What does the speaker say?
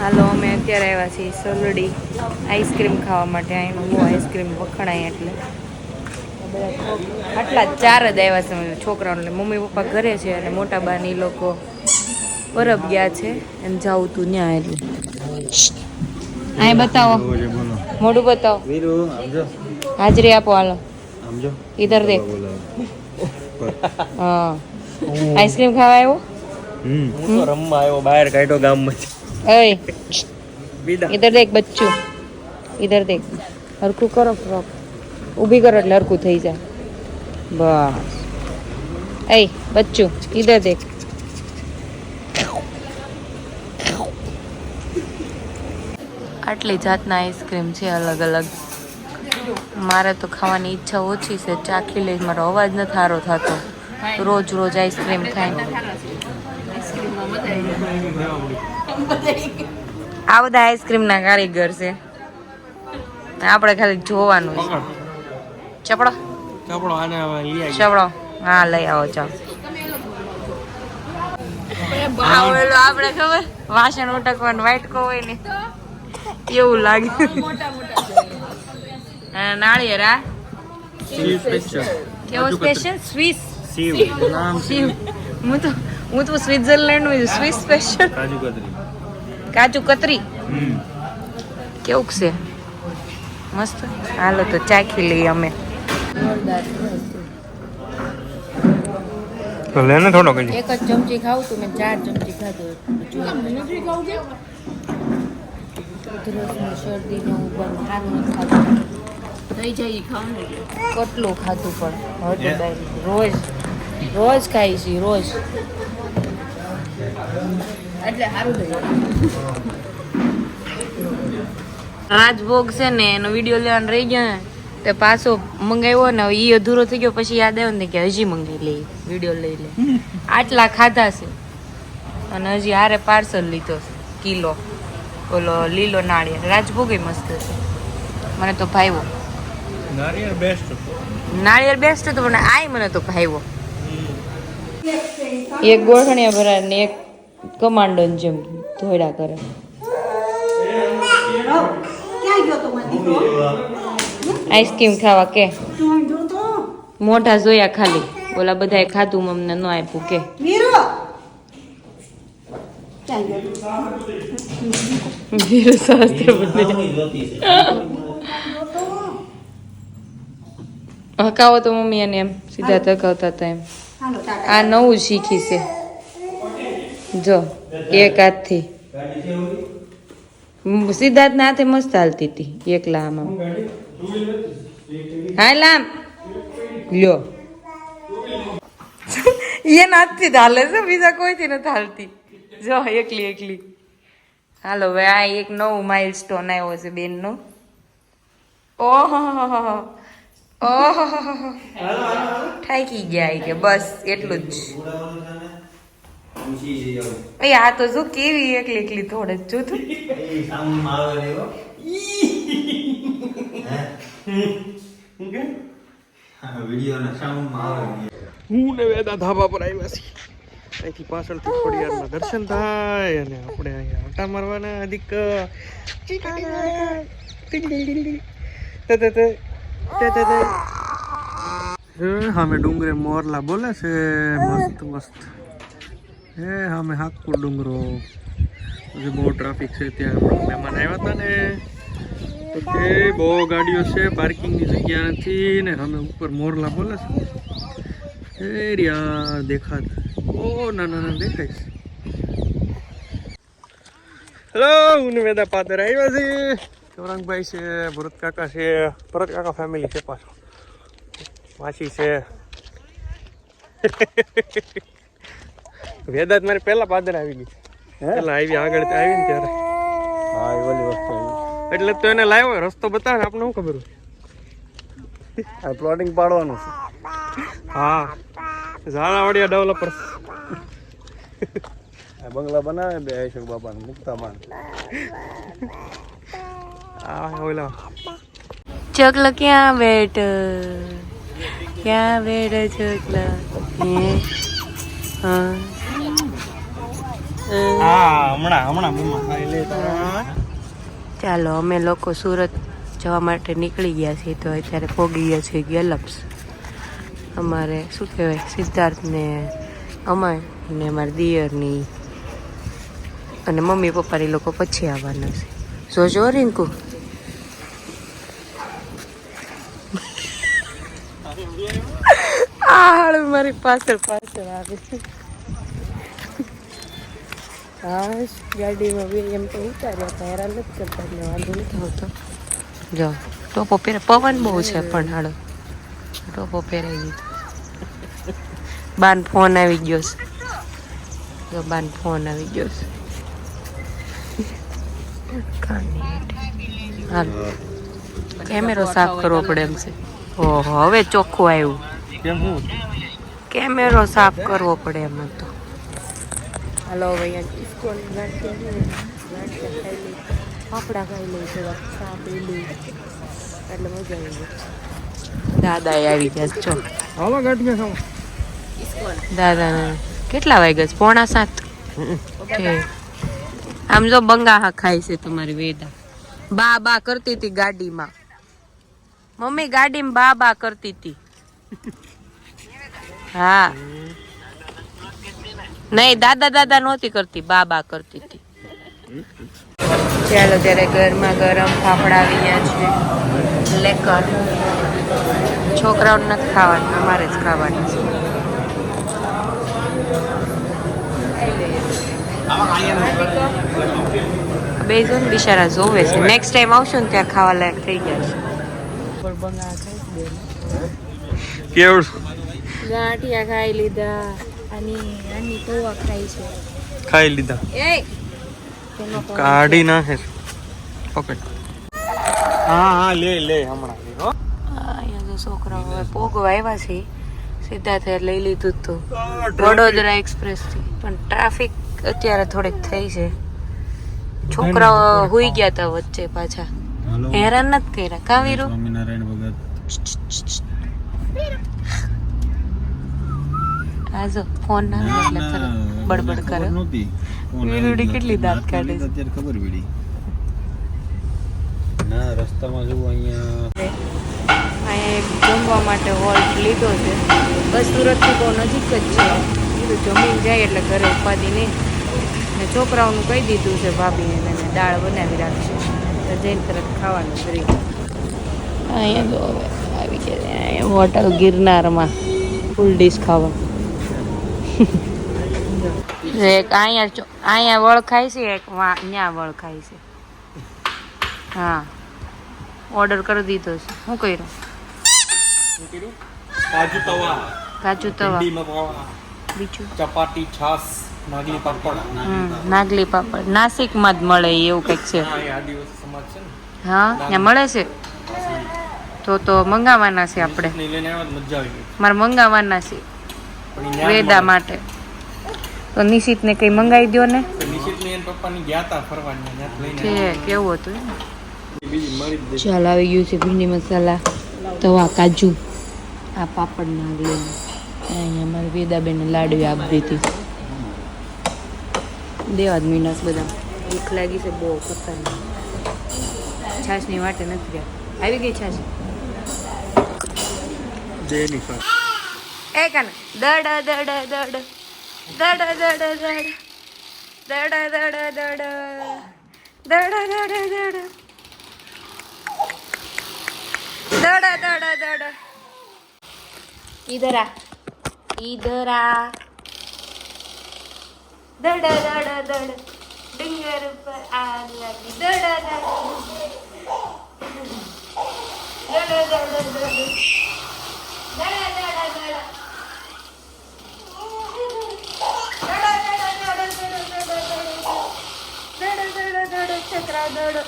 હાલો અમે અત્યારે આવ્યા છીએ સોલડી આઈસ્ક્રીમ ખાવા માટે. અહીં બહુ આઈસ્ક્રીમ વખણાય એટલે. આટલા ચાર જ આવ્યા છે છોકરાઓને. છોકરાઓ એટલે મમ્મી પપ્પા ઘરે છે અને મોટા બાની લોકો પરબ ગયા છે અને જાવું તું ત્યાં એટલે. અહીં બતાવો. મોઢું બતાવો. હાજરી આપો હાલો. ઈધર ઇધર દેખ હા. આઈસ્ક્રીમ ખાવા આવ્યો? હું તો રમવા આવ્યો બહાર કાઢ્યો ગામમાંથી. ઓય इधर देख દેખ બચ્ચું देख દેખ હરખું કરો ફ્રોક ઊભી કરો એટલે હરખું થઈ જાય. બસ. એ બચ્ચું ઇધર દેખ આટલી જાતના આઈસ્ક્રીમ છે અલગ અલગ. મારે તો ખાવાની ઈચ્છા ઓછી છે. ચાખી લઈ મારો અવાજ નથી સારો થતો. રોજ રોજ આઈસ્ક્રીમ ખાઈને આ બધા આઈસ્ક્રીમના કારીગર છે. આપણે ખાલી જોવાનું છે. ચપડો. ચપડો આને લઈ ચપડો. હા લઈ આવો ચાલો. આ આપણે ખબર? વાસણ ઉટકવાનું વાટકો હોય ને એવું લાગે. નાળિયેર કેવો સ્પેશિયલ સ્વીસ શિવ હું તો હું તો સ્વિટ્ઝરલેન્ડનું સ્વિસ સ્પેશિયલ કાજુ કતરી. કાજુ કતરી હમ કેવું છે મસ્ત હાલો તો ચાખી લઈએ અમે. તો લેને થોડો કઈ. એક જ ચમચી ખાવું તું મેં ચાર ચમચી ખાધું ઉધરસને શરદીને હું પણ સારું નથી ખાધું થઈ જાય ઈ ખાવ ને કેટલું ખાધું પણ? હટ બાઈ રોજ. રોજ ખાઈ છે રોજ. એટલે સારું થઈ રાજભોગ છે ને એનો વીડિયો લેવાનો રહી ગયો ને તે પાછો મંગાવ્યો ને એ અધૂરો થઈ ગયો પછી યાદ આવ્યો ને કે હજી મંગાવી લઈ વીડિયો લઈ લે. આટલા ખાધા છે. અને હજી હારે પાર્સલ લીધો છે કિલો. ઓલો લીલો નાળિયેર. રાજભોગ મસ્ત છે. મને તો ભાવ્યો. નારિયેળ બેસ્ટ નાળિયેર બેસ્ટ હતો પણ આય મને તો ભાવ્યો. એક ગોઠણિયા ભરાય ને એક કમાન્ડો જેમ ધોયડા કરે. આઈસ્ક્રીમ ખાવા કે. મોઢા જોયા ખાલી. ઓલા બધાએ ખાધું મમને ન આપ્યું. કે. વીરુ શાસ્ત્ર હકાવો તો મમ્મી એને એમ. સીધા ધકાવતા હતા એમ. આ નવું શીખી છે. જો એક હાથથી. સિદ્ધાર્થ સિદ્ધાર્થના હાથે મસ્ત હાલતી હતી એકલા આમાં. હા લામ. લ્યો. એ નાથથી હાલે છે બીજા કોઈથી નથી હાલતી. જો એકલી એકલી. હાલો હવે આ એક નવું માઇલ સ્ટોન આવ્યો છે બેનનો. ઓહો ઓહો ઠાકી ગયા કે બસ એટલું જ. એ આ તો જો કેવી એકલી એકલી થોડે જૂથ જો તું હું? ને વેદા ધાબા પર આવ્યા છીએ. અહીંથી પાછળથી ખોડિયારના દર્શન થાય અને આપણે અહીંયા આટા મારવાના અધિક સામે ડુંગરે મોરલા બોલે છે. મસ્ત મસ્ત. હે સામે હાકુર ડુંગરો. પછી બહુ ટ્રાફિક છે ત્યાં મહેમાન આવ્યા હતા ને. તો કે બહુ ગાડીઓ છે, પાર્કિંગની જગ્યા નથી ને અમે ઉપર મોરલા બોલે છે. યાર દેખાત. બહુ નાના ના ના દેખાય છે. હેલો હું વેદા પાદર આવ્યા છે. ચૌરંગભાઈ છે, ભરત કાકા છે. ભરત કાકા ફેમિલી છે પાછો. વાંચી છે. વેદાત મારી પહેલા પાદર આવી ગઈ. પહેલા આવી આગળ આવી ને ત્યારે. હા એ ઓલી વસ્તુ એટલે તો એને લાવ્યો રસ્તો બતાવે ને આપણે શું ખબર હોય? આ પ્લોટિંગ પાડવાનું છે. હા. ઝાલાવાડિયા ડેવલપર્સ આ બંગલા બનાવે બે અશોક બાપાને મુક્તા માન આ ઓલા. ચકલ ક્યાં બેઠ? ક્યાં બેઠ ચકલા હે? ચાલો, અમે લોકો સુરત જવા માટે નીકળી ગયા છીએ તો અત્યારે પોગી ગયા છીએ ગેલપ્સ. અમારે, શું કહેવાય સિદ્ધાર્થને અમાર ને અમારા દિયરની અને મમ્મી પપ્પા એ લોકો પછી આવવાના છે. જોજો રિંકુ. આ મારી પાછળ પાછળ આવે છે. હા ગાડીમાં બી એમ તો ઉતાર્યા હતા હેરાન નથી કરતા એટલે વાંધો નથી આવતો. જો ટોપો પહેરે પવન બહુ છે પણ હાડો ટોપો પહેરાઈ દીધો બાન ફોન આવી ગયો છે. જો બાન ફોન આવી ગયો છે. હાલ. કેમેરો સાફ કરવો પડે એમ છે. ઓહો હવે ચોખ્ખું આવ્યું. હું કેમેરો સાફ કરવો પડે એમ હતો. હાલો છે ખાઈ લઈ ફાફડા ખાઈ લઈ થોડા ચા પી લઈ એટલે મજા આવી ગઈ. દાદા આવી ગયા છો. હવે ગાંઠિયા ખાવા દાદા કેટલા વાગ્યા છે? પોણા સાત. છે આમ જો બંગાહા ખાય છે તમારી વેદા. બા બા કરતી હતી ગાડીમાં. મમ્મી ગાડીમાં બા બા કરતી હતી. હા. નહીં દાદા દાદા નહોતી કરતી બા બા કરતી હતી. ચાલો ત્યારે ગરમા ગરમ ફાફડા આવી ગયા છે. લેકર. છોકરાઓને નથી ખાવાનું અમારે જ ખાવાનું છે. બે જો ને બિચારા જોવે છે. નેક્સ્ટ ટાઈમ આવશું ને ત્યારે ખાવા લાયક થઈ ગયા છે. કેવું? ગાંઠિયા ખાઈ લીધા. અને આની પૌવા ખાઈ છે. ખાઈ લીધા. એ! કાઢી નાખે. પકડ હા હા લે લે હમણાં લે હો. અહીંયા જો છોકરાઓ હવે પોગવા આવ્યા છે. સીધા થયા લઈ લીધું તું. વડોદરા એક્સપ્રેસથી પણ ટ્રાફિક અત્યારે થોડીક થઈ છે. છોકરાઓ હુઈ ગયા તા વચ્ચે પાછા. હેરાન નથી કર્યા. કાવીરું સ્વામિનારાયણ ભગત. આ જો ફોન ના એટલે તરત બડબડ કરે નહોતી. વીરુડી કેટલી દાંત કાઢે છે. અત્યારે ખબર પડી. ના રસ્તામાં જો અહીંયા. અહીંયા એક જમવા માટે હોલ્ટ લીધો છે. બસ સુરતથી બહુ નજીક જ છે. કીધું જમીન જાય એટલે ઘરે ઉપાધિ નહીં. ને છોકરાઓનું કહી દીધું છે ભાભીને મેં દાળ બનાવી રાખશે તો જઈને તરત ખાવાનું કરી. અહીંયા જો હવે આવી ગયા હોટલ ગિરનારમાં. ફૂલ ડીશ ખાવા. એક અહીંયા અહીંયા વળખાય છે એક ત્યાં વળખાય છે. હા. ઓર્ડર કરી દીધો છે. શું કર્યું? કાજુ તવા. કાજુ તવા. બીજું? ચપાટી છાસ નાગલી પાપડ. નાગલી પાપડ. નાસિકમાં જ મળે એવું કંઈક છે. હા ત્યાં મળે છે? તો તો મંગાવવાના છે આપણે. મારે મંગાવવાના છે. વેદા માટે. તો નિશિતને કંઈ મંગાવી દો ને? નિશિતની એન પપ્પાની ગયા હતા ફરવાની લઈને છે કેવું હતું. ચાલ આવી ગયું છે ભીંડી મસાલા તવા કાજુ. આ પાપડ લઈને અહીંયા મારી વેદાબેન લાડવી આપી દીધી દેવા જ મીંડાસ બધા. ભૂખ લાગી છે બહુ ખતરનાક છાશની વાટે નથી ગયા આવી ગઈ છાશ? જય પાસે. ഏക്കണ ദട ദട ദട ദട ദട ദട ദട ദട ദട ദട ദട ദട ദട ദട ദട ഇതരാ ഇതരാ ദട ദട ചക്രാടോടും